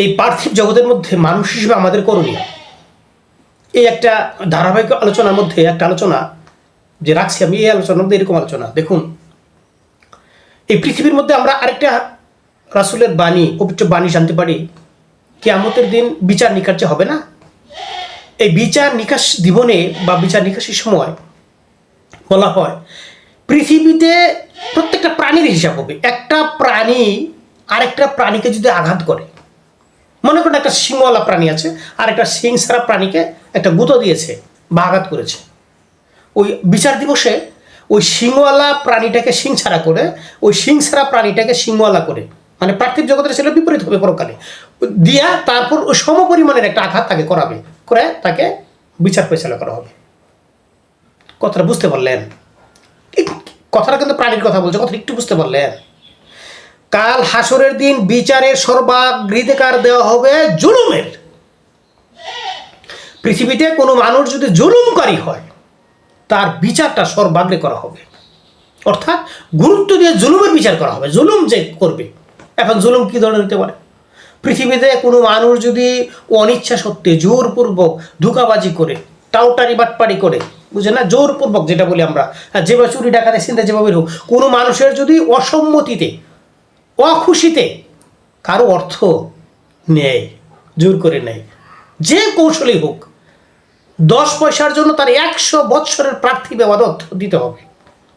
এই পার্থিব জগতের মধ্যে মানুষ হিসেবে আমাদের করণীয়। এই একটা ধারাবাহিক আলোচনার মধ্যে একটা আলোচনা যে রাখছি আমি, এই আলোচনার মধ্যে এরকম আলোচনা। দেখুন, এই পৃথিবীর মধ্যে আমরা আরেকটা রাসুলের বাণী, পবিত্র বাণী জানতে পারি। কেয়ামতের দিন বিচার নিকাশ হবে না? এই বিচার নিকাশ জীবনে বা বিচার নিকাশের সময় বলা হয়, পৃথিবীতে প্রত্যেকটা প্রাণীর হিসাব হবে। একটা প্রাণী আরেকটা প্রাণীকে যদি আঘাত করে মনে করেন একটা সিংওয়ালা প্রাণী আছে, আর একটা সিং ছাড়া প্রাণীকে একটা গুঁতো দিয়েছে, বা আঘাত করেছে। ওই বিচার দিবসে ওই সিংওয়ালা প্রাণীটাকে সিং ছাড়া করে, ওই সিং ছাড়া প্রাণীটাকে সিংওয়ালা করে মানে পার্থিব জগতের ছিল বিপরীত হবে পরকালে। দিয়া তারপর ওই সমপরিমাণের একটা আঘাত তাকে করাবে, করে তাকে বিচার পরিচালনা করা হবে। কথাটা বুঝতে পারলেন? কথাটা কিন্তু প্রাণীর কথা বলছে কথা একটু বুঝতে পারলেন? কাল হাসরের দিন বিচারের সর্বাগ্রাধিকার দেওয়া হবে জুলুমের। পৃথিবীতে কোনো মানুষ যদি জুলুমকারী হয়, তার বিচারটা সর্বাগ্রে করা হবে। অর্থাৎ গুরুত্ব দিয়ে জুলুমের বিচার করা হবে। জুলুম যে করবে, এখন জুলুম কী ধরনের হতে পারে? পৃথিবীতে কোনো মানুষ যদি অনিচ্ছা সত্ত্বে জোরপূর্বক ধোকাবাজি করে, টাউটারি বাটপারি করে বুঝে না? জোরপূর্বক যেটা বলি আমরা যেভাবে চুরি ডাকাতে চিন্তা যেভাবে হোক কোনো মানুষের যদি অসম্মতিতে অখুশিতে কারও অর্থ নেয়, জোর করে নেয়। যে কৌশলেই হোক, দশ পয়সার জন্য তার একশো বৎসরের প্রার্থী বেবাদত দিতে হবে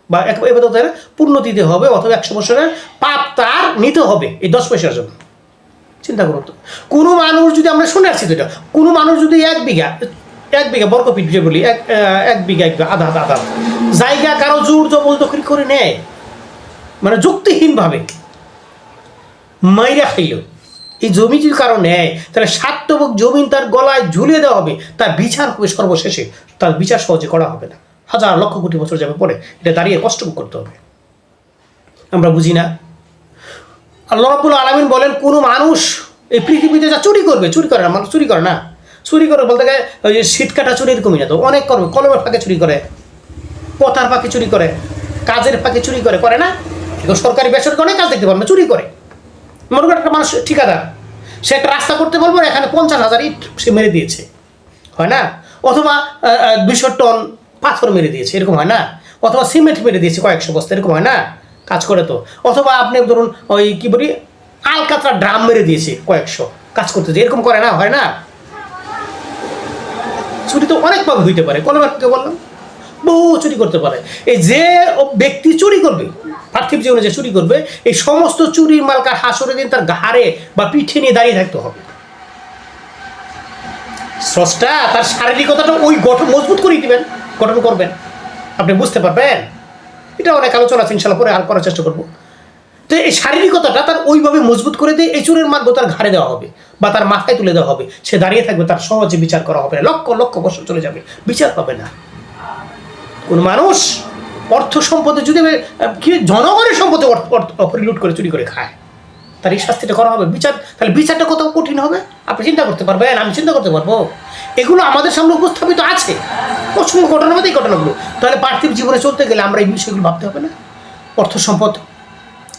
বা এক এবাদতের পূর্ণ দিতে হবে অথবা একশো বছরের পাপ তার নিতে হবে এই দশ পয়সার জন্য। চিন্তা করুন তো। কোনো মানুষ যদি আমরা শুনে আসছি তো এটা, কোনো মানুষ যদি এক বিঘা এক বিঘা বর্গপিট যে বলি, এক এক বিঘা এক আধা আধা আধা, জায়গা কারও জোর জবরদখল করে নেয়। মানে যুক্তিহীনভাবে। মাইরা খাইল। এই জমি যদি কারও নেয় তাহলে স্বার্থবক জমিন তার গলায় ঝুলিয়ে দেওয়া হবে, তার বিচার হবে সর্বশেষে। তার বিচার সহজে করা হবে না। হাজার লক্ষ কোটি বছর যাবে পরে এটা দাঁড়িয়ে কষ্ট করতে হবে। আমরা বুঝি না। আল্লাহ রাব্বুল আলমিন বলেন, কোনো মানুষ এই পৃথিবীতে যা চুরি করবে, চুরি করে না, মানুষ চুরি করে না। চুরি করে বলতে গেলে ওই যে শীত কাটা চুরি এরকমই না তো। অনেক করবে কলমের ফাঁকে চুরি করে কথার ফাঁকে চুরি করে, কাজের ফাঁকে চুরি করে করে না? সরকারি, বেসরকারি অনেক কাজ দেখতে পারবে, চুরি করে। মনে করেন একটা মানুষ ঠিকাদার, সে একটা রাস্তা করতে বলব এখানে পঞ্চাশ হাজার ইট সে মেরে দিয়েছে। হয় না? অথবা দুইশো টন পাথর মেরে দিয়েছে, এরকম হয় না? অথবা সিমেন্ট মেরে দিয়েছে কয়েকশো বস্তা, এরকম হয় না? কাজ করে তো। অথবা আপনি ধরুন ওই কি বলি, আলকাতরা ড্রাম মেরে দিয়েছে কয়েকশো, কাজ করতে এরকম করে না? হয় না? চুরি তো অনেকভাবে হইতে পারে। কলমের ফাঁকে বললাম? বহু চুরি করতে পারে। এই যে ব্যক্তি চুরি করবে, পার্থিব জীবনে যে চুরি করবে, এই সমস্ত চুরির মালকার হাসরে দিন, তার ঘাড়ে বা পিঠে নিয়ে দাঁড়িয়ে থাকতে হবে। স্রষ্টা তার শারীরিকতাটা ওই গঠন মজবুত করেই দিবেন, গঠন করবেন। আপনি বুঝতে পারবেন? এটা অনেক আলোচনা আছে, ইনশাল্লাহ পরে আর করার চেষ্টা করব। তো এই শারীরিকতাটা তার ওইভাবে মজবুত করে দিয়ে এই চুরের মার্গ তার ঘাড়ে দেওয়া হবে বা তার মাথায় তুলে দেওয়া হবে। সে দাঁড়িয়ে থাকবে, তার সহজে বিচার করা হবে লক্ষ লক্ষ বছর চলে যাবে, বিচার পাবে না। কোন মানুষ অর্থ সম্পদে যদি কি জনগণের সম্পদে লুট করে চুরি করে খায় তার এই শাস্তিটা করা হবে। বিচার, তাহলে বিচারটা কত কঠিন হবে? আপনি চিন্তা করতে পারবেন, আমি চিন্তা করতে পারব। এগুলো আমাদের সামনে উপস্থাপিত আছে। অসংখ্য ঘটনা মধ্যে এই ঘটনাগুলো। তাহলে পার্থিব জীবনে চলতে গেলে আমরা এই বিষয়গুলো ভাবতে হবে না। অর্থ সম্পদ,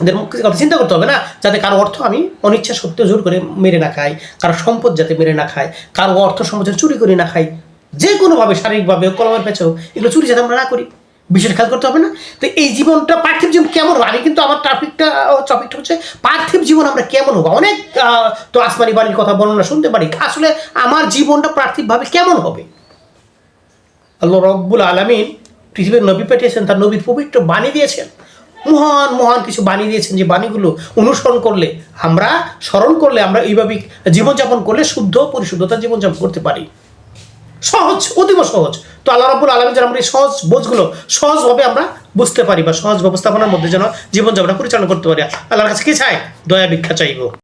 এদের কথা চিন্তা করতে হবে না, যাতে কারও অর্থ আমি অনিচ্ছা সত্ত্বেও জোর করে মেরে না খাই, কারও সম্পদ যাতে মেরে না খায় কারও অর্থ সম্পদ চুরি করে না খাই। যে কোনোভাবে শারীরিকভাবে কলমের পেছে এগুলো চুরি যাতে আমরা না করি। বিষয়টা খেয়াল করতে হবে না। তো এই জীবনটা, পার্থিব জীবন কেমন হবে? আমি কিন্তু আমার টপিকটা টপিকটা হচ্ছে, পার্থিব জীবন আমরা কেমন হব? অনেক তো আসমানি বাড়ির কথা বর্ণনা শুনতে পারি। আসলে আমার জীবনটা পার্থিবভাবে কেমন হবে? আল্লাহ রব্বুল আলমিন পৃথিবীর নবী পাঠিয়েছেন, তার নবীর পবিত্র বাণী দিয়েছেন। মহান মহান কিছু বাণী দিয়েছেন যে বাণীগুলো অনুসরণ করলে, আমরা স্মরণ করলে, আমরা এইভাবে জীবনযাপন করলে শুদ্ধ, পরিশুদ্ধতা জীবনযাপন করতে পারি। সহজ, অতীব সহজ। তো আল্লাহ রাবুল আলমী যেন আমরা এই সহজ বোঝগুলো সহজভাবে আমরা বুঝতে পারি বা সহজ ব্যবস্থাপনার মধ্যে যেন জীবনযাপনা পরিচালনা করতে পারি। আল্লাহর কাছে কি চাই? দয়া ভিক্ষা চাইব।